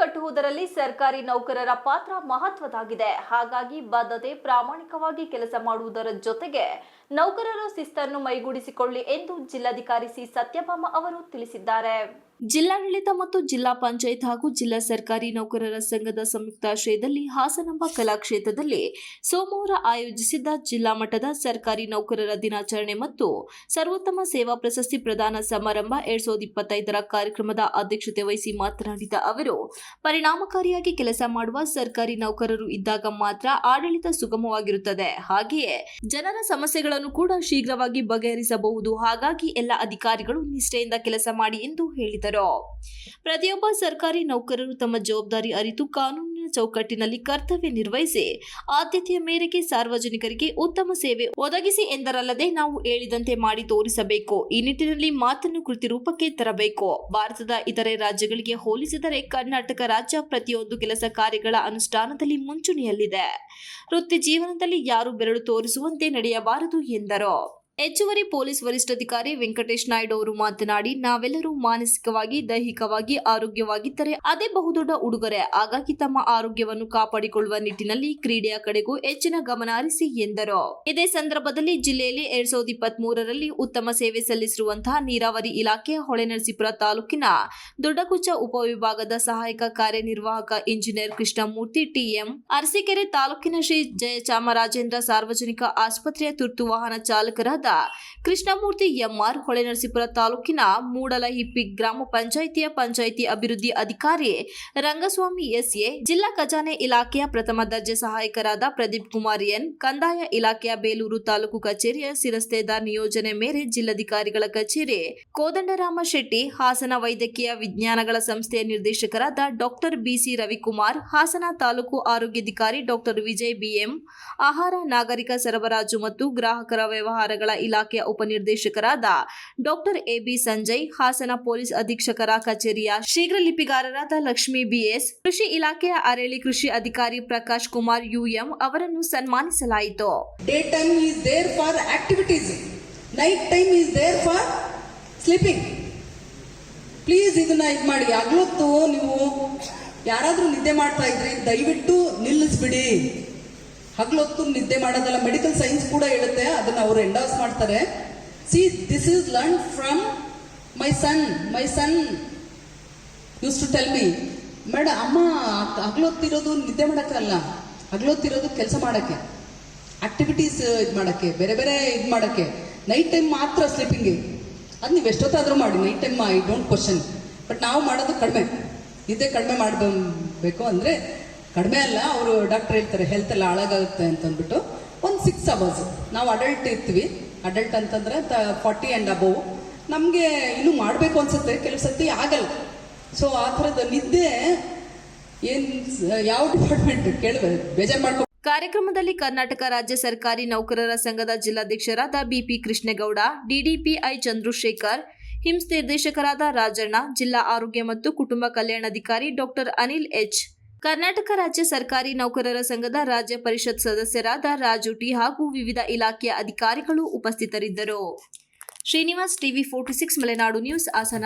ಕಟ್ಟುವುದರಲ್ಲಿ ಸರ್ಕಾರಿ ನೌಕರರ ಪಾತ್ರ ಮಹತ್ವದಾಗಿದೆ ಹಾಗಾಗಿ ಬದ್ಧತೆ ಪ್ರಾಮಾಣಿಕವಾಗಿ ಕೆಲಸ ಮಾಡುವುದರ ಜೊತೆಗೆ ನೌಕರರ ಶಿಸ್ತನ್ನು ಮೈಗೂಡಿಸಿಕೊಳ್ಳಿ ಎಂದು ಜಿಲ್ಲಾಧಿಕಾರಿ ಸಿ ಸತ್ಯಭಾಮ ಅವರು ತಿಳಿಸಿದ್ದಾರೆ. ಜಿಲ್ಲಾಡಳಿತ ಮತ್ತು ಜಿಲ್ಲಾ ಪಂಚಾಯತ್ ಹಾಗೂ ಜಿಲ್ಲಾ ಸರ್ಕಾರಿ ನೌಕರರ ಸಂಘದ ಸಂಯುಕ್ತಾಶ್ರಯದಲ್ಲಿ ಹಾಸನಂಬ ಕಲಾಕ್ಷೇತ್ರದಲ್ಲಿ ಸೋಮವಾರ ಆಯೋಜಿಸಿದ್ದ ಜಿಲ್ಲಾ ಮಟ್ಟದ ಸರ್ಕಾರಿ ನೌಕರರ ದಿನಾಚರಣೆ ಮತ್ತು ಸರ್ವೋತ್ತಮ ಸೇವಾ ಪ್ರಶಸ್ತಿ ಪ್ರದಾನ ಸಮಾರಂಭ ಎರಡ್ ಸಾವಿರದ ಇಪ್ಪತ್ತೈದರ ಕಾರ್ಯಕ್ರಮದ ಅಧ್ಯಕ್ಷತೆ ವಹಿಸಿ ಮಾತನಾಡಿದ ಅವರು, ಪರಿಣಾಮಕಾರಿಯಾಗಿ ಕೆಲಸ ಮಾಡುವ ಸರ್ಕಾರಿ ನೌಕರರು ಇದ್ದಾಗ ಮಾತ್ರ ಆಡಳಿತ ಸುಗಮವಾಗಿರುತ್ತದೆ. ಹಾಗೆಯೇ ಜನರ ಸಮಸ್ಯೆಗಳನ್ನು ಕೂಡ ಶೀಘ್ರವಾಗಿ ಬಗೆಹರಿಸಬಹುದು. ಹಾಗಾಗಿ ಎಲ್ಲ ಅಧಿಕಾರಿಗಳು ನಿಷ್ಠೆಯಿಂದ ಕೆಲಸ ಮಾಡಿ ಎಂದು ಹೇಳಿದರು. ಪ್ರತಿಯೊಬ್ಬ ಸರ್ಕಾರಿ ನೌಕರರು ತಮ್ಮ ಜವಾಬ್ದಾರಿ ಅರಿತು ಕಾನೂನಿನ ಚೌಕಟ್ಟಿನಲ್ಲಿ ಕರ್ತವ್ಯ ನಿರ್ವಹಿಸಿ ಆದ್ಯತೆಯ ಮೇರೆಗೆ ಸಾರ್ವಜನಿಕರಿಗೆ ಉತ್ತಮ ಸೇವೆ ಒದಗಿಸಿ ಎಂದರಲ್ಲದೆ ನಾವು ಹೇಳಿದಂತೆ ಮಾಡಿ ತೋರಿಸಬೇಕು. ಈ ನಿಟ್ಟಿನಲ್ಲಿ ಮಾತನ್ನು ಕೃತಿ ರೂಪಕ್ಕೆ ತರಬೇಕು. ಭಾರತದ ಇತರೆ ರಾಜ್ಯಗಳಿಗೆ ಹೋಲಿಸಿದರೆ ಕರ್ನಾಟಕ ರಾಜ್ಯ ಪ್ರತಿಯೊಂದು ಕೆಲಸ ಕಾರ್ಯಗಳ ಅನುಷ್ಠಾನದಲ್ಲಿ ಮುಂಚೂಣಿಯಲ್ಲಿದೆ. ವೃತ್ತಿ ಜೀವನದಲ್ಲಿ ಯಾರು ಬೆರಳು ತೋರಿಸುವಂತೆ ನಡೆಯಬಾರದು ಎಂದರು. ಹೆಚ್ಚುವರಿ ಪೊಲೀಸ್ ವರಿಷ್ಠಾಧಿಕಾರಿ ವೆಂಕಟೇಶ್ ನಾಯ್ಡು ಅವರು ಮಾತನಾಡಿ, ನಾವೆಲ್ಲರೂ ಮಾನಸಿಕವಾಗಿ, ದೈಹಿಕವಾಗಿ ಆರೋಗ್ಯವಾಗಿದ್ದರೆ ಅದೇ ಬಹುದೊಡ್ಡ ಉಡುಗೊರೆ. ಹಾಗಾಗಿ ತಮ್ಮ ಆರೋಗ್ಯವನ್ನು ಕಾಪಾಡಿಕೊಳ್ಳುವ ನಿಟ್ಟಿನಲ್ಲಿ ಕ್ರೀಡೆಯ ಕಡೆಗೂ ಹೆಚ್ಚಿನ ಗಮನ ಹರಿಸಿ ಎಂದರು. ಇದೇ ಸಂದರ್ಭದಲ್ಲಿ ಜಿಲ್ಲೆಯಲ್ಲಿ ಎರಡ್ ಸಾವಿರದ ಇಪ್ಪತ್ತ್ ಉತ್ತಮ ಸೇವೆ ಸಲ್ಲಿಸಿರುವಂತಹ ನೀರಾವರಿ ಇಲಾಖೆ ಹೊಳೆನರಸೀಪುರ ತಾಲೂಕಿನ ದೊಡ್ಡಕುಚ್ಚ ಉಪವಿಭಾಗದ ಸಹಾಯಕ ಕಾರ್ಯನಿರ್ವಾಹಕ ಇಂಜಿನಿಯರ್ ಕೃಷ್ಣಮೂರ್ತಿ ಟಿಎಂ ಅರಸೀಕೆರೆ ತಾಲೂಕಿನ ಶ್ರೀ ಜಯಚಾಮರಾಜೇಂದ್ರ ಸಾರ್ವಜನಿಕ ಆಸ್ಪತ್ರೆಯ ತುರ್ತು ವಾಹನ ಚಾಲಕರಾದ ಕೃಷ್ಣಮೂರ್ತಿ ಎಂಆರ್ ಹೊಳೆನರಸೀಪುರ ತಾಲೂಕಿನ ಮೂಡಲಹಿಪ್ಪಿ ಗ್ರಾಮ ಪಂಚಾಯಿತಿಯ ಪಂಚಾಯಿತಿ ಅಭಿವೃದ್ಧಿ ಅಧಿಕಾರಿ ರಂಗಸ್ವಾಮಿ ಎಸ್ಎ, ಜಿಲ್ಲಾ ಖಜಾನೆ ಇಲಾಖೆಯ ಪ್ರಥಮ ದರ್ಜೆ ಸಹಾಯಕರಾದ ಪ್ರದೀಪ್ ಕುಮಾರ್ ಎನ್, ಕಂದಾಯ ಇಲಾಖೆಯ ಬೇಲೂರು ತಾಲೂಕು ಕಚೇರಿಯ ಶಿರಸ್ತೇದಾರ್ ನಿಯೋಜನೆ ಮೇರೆ ಜಿಲ್ಲಾಧಿಕಾರಿಗಳ ಕಚೇರಿ ಕೋದಂಡರಾಮ ಶೆಟ್ಟಿ, ಹಾಸನ ವೈದ್ಯಕೀಯ ವಿಜ್ಞಾನಗಳ ಸಂಸ್ಥೆಯ ನಿರ್ದೇಶಕರಾದ ಡಾಕ್ಟರ್ ಬಿಸಿ ರವಿಕುಮಾರ್, ಹಾಸನ ತಾಲೂಕು ಆರೋಗ್ಯಾಧಿಕಾರಿ ಡಾಕ್ಟರ್ ವಿಜಯ್ ಬಿಎಂ, ಆಹಾರ ನಾಗರಿಕ ಸರಬರಾಜು ಮತ್ತು ಗ್ರಾಹಕರ ವ್ಯವಹಾರಗಳ ಇಲಾಖೆಯ ಉಪನಿರ್ದೇಶಕರಾದ doctor AB Sanjay, Hassan police ಅಧೀಕ್ಷಕರ ಕಚೇರಿಯ ಶೀಘ್ರ ಲಿಪಿಗಾರರಾದ ಲಕ್ಷ್ಮೀ ಬಿಎಸ್, ಕೃಷಿ ಇಲಾಖೆಯ ಅರೇಳಿ ಕೃಷಿ ಅಧಿಕಾರಿ ಪ್ರಕಾಶ್ ಕುಮಾರ್ ಯುಎಂ ಅವರನ್ನು ಸನ್ಮಾನಿಸಲಾಯಿತು. Day time is there for activities night time is there for sleeping please ಇದನ್ನ ಇದು ಮಾಡಿ. ಆಗ್ಲೊತ್ತು ನೀವು ಯಾರಾದ್ರೂ ನಿದ್ದೆ ಮಾಡ್ತಾ ಇದ್ರಿ ದಯವಿಟ್ಟು ನಿಲ್ಲಿಸ್ಬಿಡಿ. ಹಗ್ಲೊತ್ತು ನಿದ್ದೆ ಮಾಡೋದಲ್ಲ ಮೆಡಿಕಲ್ ಸೈನ್ಸ್ ಕೂಡ ಹೇಳುತ್ತೆ, ಅದನ್ನ ಅವರು ಎಂಡಾಸ್ ಮಾಡ್ತಾರೆ. See this is learn from my son my son used to tell me madam ಅಮ್ಮ, ಹಗ್ಲೊತ್ತಿರೋದು ನಿದ್ದೆ ಮಾಡೋಕ್ಕಲ್ಲ ಹಗ್ಲೊತ್ತಿರೋದು ಕೆಲಸ ಮಾಡಕ್ಕೆ. ಆಕ್ಟಿವಿಟೀಸ್ ಇದು ಮಾಡಕ್ಕೆ. ಬೇರೆ ಬೇರೆ ಇದು ಮಾಡಕ್ಕೆ. ನೈಟ್ ಟೈಮ್ ಮಾತ್ರ ಸ್ಲೀಪಿಂಗ್ಗೆ ಅದು ನೀವು ಎಷ್ಟೊತ್ತಾದರೂ ಮಾಡಿ. Night time I don't question but ನಾವು ಮಾಡೋದು ಕಡಿಮೆ. ನಿದ್ದೆ ಕಡಿಮೆ ಮಾಡಬೇಕು ಅಂದರೆ ಕಡಿಮೆ ಅಲ್ಲ, ಅವರು ಡಾಕ್ಟರ್ ಹೇಳ್ತಾರೆ ಹೆಲ್ತ್ ಎಲ್ಲ ಹಾಳಾಗುತ್ತೆ ಅಂತಂದ್ಬಿಟ್ಟು ಒಂದು ಸಿಕ್ಸ್ ಅವರ್ಸ್ ನಾವು ಅಡಲ್ಟ್ ಇರ್ತೀವಿ. ಅಡಲ್ಟ್ ಅಂತಂದ್ರೆ ಫಾರ್ಟಿ ಆ್ಯಂಡ್ ಅಬೋವ್ ನಮಗೆ ಇನ್ನೂ ಮಾಡಬೇಕು ಅನ್ಸುತ್ತೆ, ಕೆಲವು ಸತಿ ಆಗಲ್ಲ. ಸೊ ಆ ಥರದ ನಿದ್ದೆ ಏನು ಯಾವ ಡಿಪಾರ್ಟ್ಮೆಂಟ್ ಕೇಳುವ ಬೇಜಾರು ಮಾಡ್ಕೊ ಕಾರ್ಯಕ್ರಮದಲ್ಲಿ ಕರ್ನಾಟಕ ರಾಜ್ಯ ಸರ್ಕಾರಿ ನೌಕರರ ಸಂಘದ ಜಿಲ್ಲಾಧ್ಯಕ್ಷರಾದ BP Krishnegowda, DDPI Chandrashekar, HIMS ನಿರ್ದೇಶಕರಾದ ರಾಜಣ್ಣ, ಜಿಲ್ಲಾ ಆರೋಗ್ಯ ಮತ್ತು ಕುಟುಂಬ ಕಲ್ಯಾಣಾಧಿಕಾರಿ ಡಾಕ್ಟರ್ ಅನಿಲ್ ಎಚ್. ಕರ್ನಾಟಕ ರಾಜ್ಯ ಸರ್ಕಾರಿ ನೌಕರರ ಸಂಘದ ರಾಜ್ಯ ಪರಿಷತ್ ಸದಸ್ಯರಾದ ರಾಜು ಟಿ ಹಾಗೂ ವಿವಿಧ ಇಲಾಖೆಯ ಅಧಿಕಾರಿಗಳು ಉಪಸ್ಥಿತರಿದ್ದರು. Srinivas TV forty six Malenadu news Hassan.